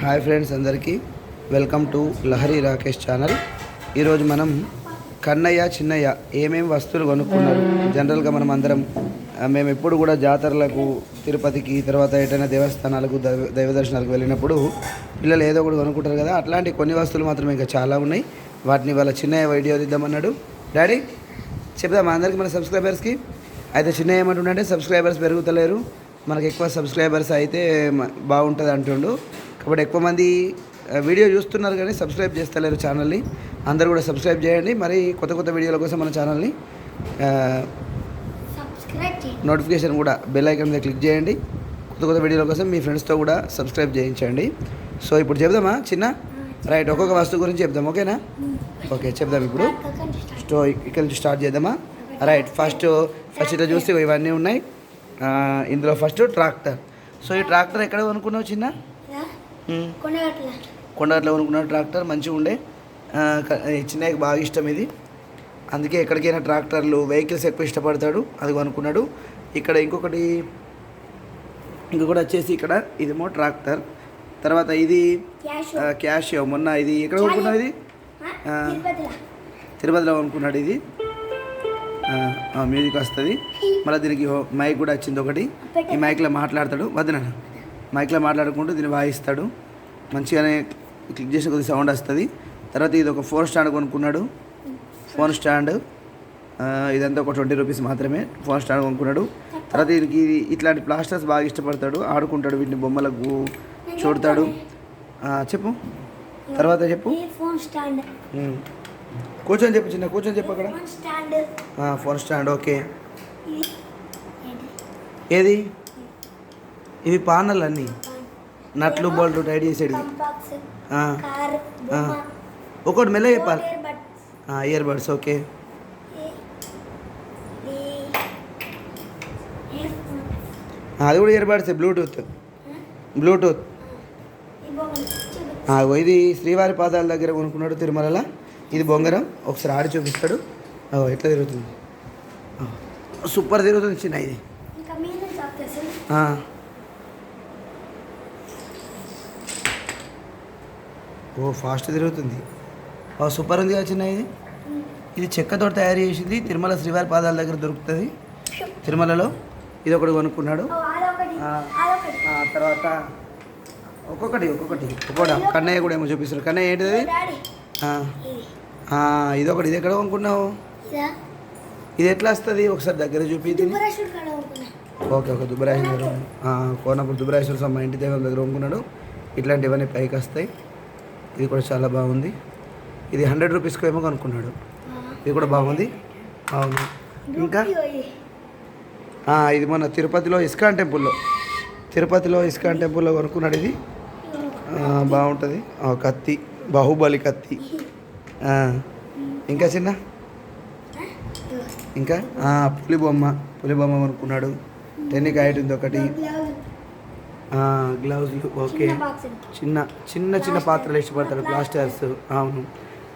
Hi friends అందరికీ. Welcome to Lahari Rakesh channel. ఈరోజు మనం కన్నయ్య చిన్నయ్య ఏమేమి వస్తువులు కొనుక్కున్నారు? జనరల్గా మనం అందరం మేము ఎప్పుడు కూడా జాతరలకు తిరుపతికి తర్వాత ఎటైనా దేవస్థానాలకు దైవ దర్శనాలకు వెళ్ళినప్పుడు పిల్లలు ఏదో ఒకటి కొనుక్కుంటారు కదా అట్లాంటి కొన్ని వస్తువులు మాత్రం ఇంకా చాలా ఉన్నాయి. వాటిని వాళ్ళ చిన్నయ్య వీడియో తీద్దామన్నాడు. డాడీ చెప్దామా? అందరికీ మన సబ్స్క్రైబర్స్కి? అయితే చిన్నయ్య ఏమంటుండే సబ్స్క్రైబర్స్ పెరుగుతలేరు మనకి ఎక్కువ సబ్స్క్రైబర్స్ అయితే బాగుంటుంది అంటుండు. కాబట్టి ఎక్కువ మంది వీడియో చూస్తున్నారు కానీ సబ్స్క్రైబ్ చేస్తలేరు ఛానల్ని అందరూ కూడా సబ్స్క్రైబ్ చేయండి. మరి కొత్త కొత్త వీడియోల కోసం మన ఛానల్ని నోటిఫికేషన్ కూడా బెల్ ఐకాన్ మీద క్లిక్ చేయండి. కొత్త కొత్త వీడియోల కోసం మీ ఫ్రెండ్స్తో కూడా సబ్స్క్రైబ్ చేయించండి. సో ఇప్పుడు చెప్దామా చిన్న? రైట్ ఒక్కొక్క వస్తువు గురించి చెప్దాం ఓకేనా? ఓకే చెప్దాం ఇప్పుడు. స్టో ఇక్కడ నుంచి స్టార్ట్ చేద్దామా? రైట్ ఫస్ట్ ఫస్ట్ ఇట్లా చూస్తే ఇవన్నీ ఉన్నాయి. ఇందులో ఫస్ట్ ట్రాక్టర్ సో ఈ ట్రాక్టర్ ఎక్కడ కొనుక్కున్నావు చిన్న? కొండగట్లో కొనుక్కున్న ట్రాక్టర్ మంచిగా ఉండే. చిన్నయ్యకి బాగా ఇష్టం ఇది. అందుకే ఎక్కడికైనా ట్రాక్టర్లు వెహికల్స్ ఎక్కువ ఇష్టపడతాడు. అది కొనుక్కున్నాడు. ఇక్కడ ఇంకొకటి ఇంకొకటి వచ్చేసి ఇక్కడ ఇదేమో ట్రాక్టర్. తర్వాత ఇది క్యాష్. మొన్న ఇది ఎక్కడ కొనుక్కున్నావు ఇది. తిరుపతిలో. కొనుక్కున్నాడు ఇది. మ్యూజిక్ వస్తుంది. మళ్ళీ దీనికి మైక్ కూడా వచ్చింది ఒకటి. ఈ మైక్లో మాట్లాడతాడు. వదిన. మైక్లో మాట్లాడుకుంటూ దీన్ని వాయిస్తాడు. మంచిగానే క్లిక్ చేసిన కొద్ది సౌండ్ వస్తుంది. తర్వాత ఇది ఒక ఫోన్ స్టాండ్ కొనుక్కున్నాడు. ఫోన్ స్టాండ్ ఇదంతా ఒక ట్వంటీ రూపీస్ మాత్రమే. ఫోన్ స్టాండ్ కొనుక్కున్నాడు. తర్వాత దీనికి ఇట్లాంటి ప్లాస్టర్స్ బాగా ఇష్టపడతాడు. ఆడుకుంటాడు వీటిని బొమ్మలకు చూడతాడు. చెప్పు. తర్వాత చెప్పు. కూర్చొని చెప్పు చిన్న కూర్చొని చెప్పు అక్కడ. Phone stand okay? ఏది? ఇవి పానల్ అన్నీ నట్లు బోల్ట్ టైట్ చేసేది ఒకటి మెల్ల చెప్పాలి. Ear buds okay. అది కూడా ఇయర్ బడ్స్ బ్లూటూత్ బ్లూటూత్ ఇది శ్రీవారి పాదాల దగ్గర కొనుక్కున్నాడు తిరుమలలో. ఇది బొంగరం. ఒకసారి ఆడి చూపిస్తాడు. ఎట్లా తిరుగుతుంది? సూపర్ తిరుగుతుంది చిన్న ఇది ఇంకా మీద చాక్లెట్స్ ఆ. ఓ ఫాస్ట్ తిరుగుతుంది. ఓ సూపర్ ఉంది చిన్న ఇది? ఇది చెక్కతో తయారు చేసింది తిరుమల శ్రీవారి పాదాల దగ్గర దొరుకుతుంది. తిరుమలలో ఇది ఒకటి కొనుక్కున్నాడు. తర్వాత ఒక్కొక్కటి ఒక్కొక్కటి. ఒక్కొక్కటి కన్నయ్య కూడా ఏమో చూపిస్తారు కన్నయ్య ఏంటిది? ఇది ఒకటి ఇది ఎక్కడ కొనుక్కున్నావు? ఇదా. ఎట్లా వస్తుంది? ఒకసారి దగ్గర చూపి దీన్ని దుబ్బరాశుడు కాడ కొనుక్కున్నా. ఓకే ఓకే దుబ్బరాజేశ్వర కోనప్పుడు దుబ్బరాజేశ్వర స్వామి ఇంటి దేవం దగ్గర కొనుక్కున్నాడు. ఇట్లాంటివన్నీ పైకి వస్తాయి. ఇది కూడా చాలా బాగుంది. ఇది హండ్రెడ్ రూపీస్కి ఏమో కొనుక్కున్నాడు. ఇది కూడా బాగుంది. అవును. ఇంకా? ఇది మన తిరుపతిలో ఇస్కాన్ టెంపుల్లో. తిరుపతిలో ఇస్కాన్ టెంపుల్లో కొనుక్కున్నాడు ఇది. బాగుంటుంది. కత్తి. బాహుబలి కత్తి. ఇంకా చిన్న? ఇంకా? పులి బొమ్మ పులి బొమ్మ కొనుక్కున్నాడు. టెన్నిక్ హైట్ ఒకటి. గ్లౌజులు ఓకే చిన్న చిన్న చిన్న పాత్రలు ఇష్టపడతాడు ప్లాస్టర్స్ అవును.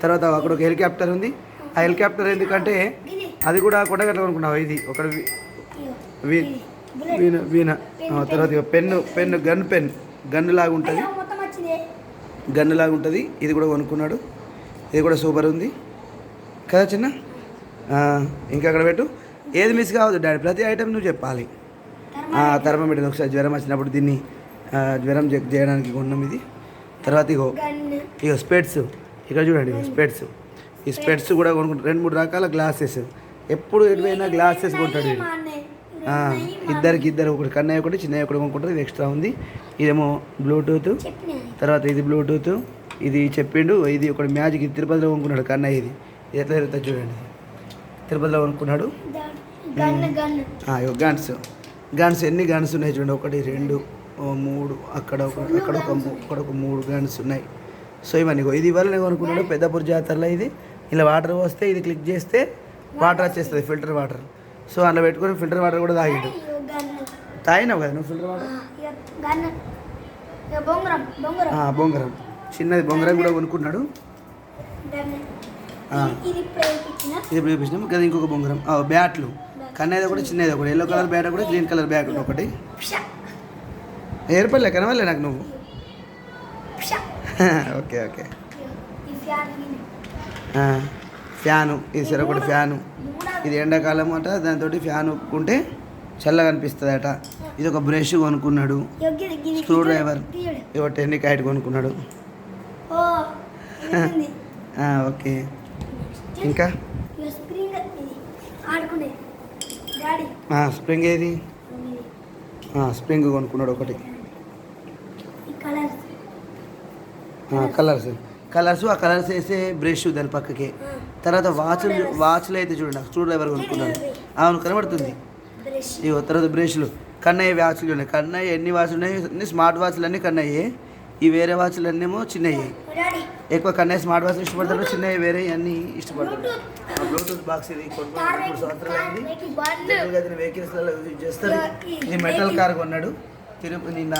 తర్వాత అక్కడ ఒక హెలికాప్టర్ ఉంది. ఆ హెలికాప్టర్ ఎందుకంటే అది కూడా కొండగట్ల కొనుక్కున్నావు ఇది వి- వీణ వీణ తర్వాత pen pen gun pen gun లాగా ఉంటుంది. గన్ను లాగా ఉంటుంది. ఇది కూడా కొనుక్కున్నాడు. ఇది కూడా సూపర్ ఉంది. కదా చిన్న? ఇంకా అక్కడ పెట్టు. ఏది మిస్ కావద్దు డాడీ. ప్రతి ఐటెం నువ్వు చెప్పాలి. థర్మోమీటర్ ఒకసారి జ్వరం వచ్చినప్పుడు దీన్ని జ్వరం చెక్ చేయడానికి కొన్నాం ఇది. తర్వాత ఇగో ఇగో స్పెట్స్. ఇక్కడ చూడండి స్పెట్స్. ఈ స్పెట్స్. కూడా కొనుక్కుంటారు. రెండు మూడు రకాల గ్లాసెస్. ఎప్పుడు ఎటువైనా గ్లాసెస్ కొంటాడు ఇద్దరికి ఇద్దరు ఒకటి కన్నయ్య ఒకటి చిన్నయ్య ఒకటి కొనుక్కుంటారు. ఇది ఎక్స్ట్రా ఉంది. ఇదేమో బ్లూటూత్. తర్వాత ఇది బ్లూటూత్. ఇది చెప్పిండు. ఇది ఒకటి మ్యాజిక్ ఇది తిరుపతిలో కొనుక్కున్నాడు కన్నయ్య ఇది. ఇది ఎట్లా జరుగుతుంది చూడండి. తిరుపతిలో కొనుక్కున్నాడు. గన్స్. గన్స్ ఎన్ని గన్స్ ఉన్నాయి చూడండి. ఒకటి రెండు మూడు అక్కడ ఒక అక్కడ ఒక అక్కడ ఒక మూడు గన్స్ ఉన్నాయి. సో ఇవన్నీ ఇది ఇవాళ కొనుక్కున్నాడు పెద్దపూర్ జాతరలో ఇది. ఇలా వాటర్ పోస్తే ఇది క్లిక్ చేస్తే వాటర్ వచ్చేస్తుంది ఫిల్టర్ వాటర్ సో అందులో పెట్టుకొని ఫిల్టర్ వాటర్ కూడా తాగిండు. గన్. తాగినావు కదా నువ్వు ఫిల్టర్ వాటర్ బొంగరం చిన్నది బొంగరం కూడా కొనుక్కున్నాడు. ఇది ఇప్పుడు వేయించిన కదా ఇంకొక బొంగరం. ఆ, బ్యాట్లు. కన్నది ఒకటి చిన్నది ఒకటి ఎల్లో కలర్ బ్యాట్ ఒకటి గ్రీన్ కలర్ బ్యాట్ ఒకటి ఏర్పడలే కనవలే నాకు నువ్వు ఓకే ఓకే ఫ్యాన్ ఇది. ఇది చెరొకటి ఫ్యాను ఇది ఎండాకాలం అట దాంతో ఫ్యాన్ ఒప్పుకుంటే చల్లగా అనిపిస్తుంది అట ఇది ఒక బ్రష్ కొనుక్కున్నాడు స్క్రూ. డ్రైవర్. ఇవ కొనుక్కున్నాడు ఇది ఉంది. ఆ, ఓకే ఇంకా ఇగో స్ప్రింగ్ ఇది ఆడుకునే డాడీ ఆ, స్ప్రింగ్ ఏది? స్ప్రింగ్ కొనుక్కున్నాడు ఒకటి. కలర్స్. కలర్స్. ఆ కలర్స్ వేసే బ్రష్ దాని పక్కకి. తర్వాత వాచ్లు వాచ్లు అయితే చూడండి స్క్రూ డ్రైవర్ కొనుక్కున్నాడు అవును కనబడుతుంది. ఇవి తర్వాత బ్రష్లు. కన్నయ్య వాచ్లు ఉన్నాయి కన్నయ్య ఎన్ని వాచ్లు ఉన్నాయి? అన్ని స్మార్ట్ వాచ్లు అన్నీ కన్నయ్యే. ఈ వేరే వాచ్లు అన్నీ ఏమో చిన్నవి. ఎక్కువ కన్నయ్య స్మార్ట్ వాచ్లు ఇష్టపడతాడు చిన్నవి వేరే అన్నీ ఇష్టపడతాడు ఆ బ్లూటూత్ బాక్స్ ఇది కొనుక్కున్నాడు మూడు సంవత్సరాలు అయింది. వెహికల్స్లలో యూజ్ చేస్తారు ఇది మెటల్ కార్ కొన్నాడు. తిరుపతి నిన్న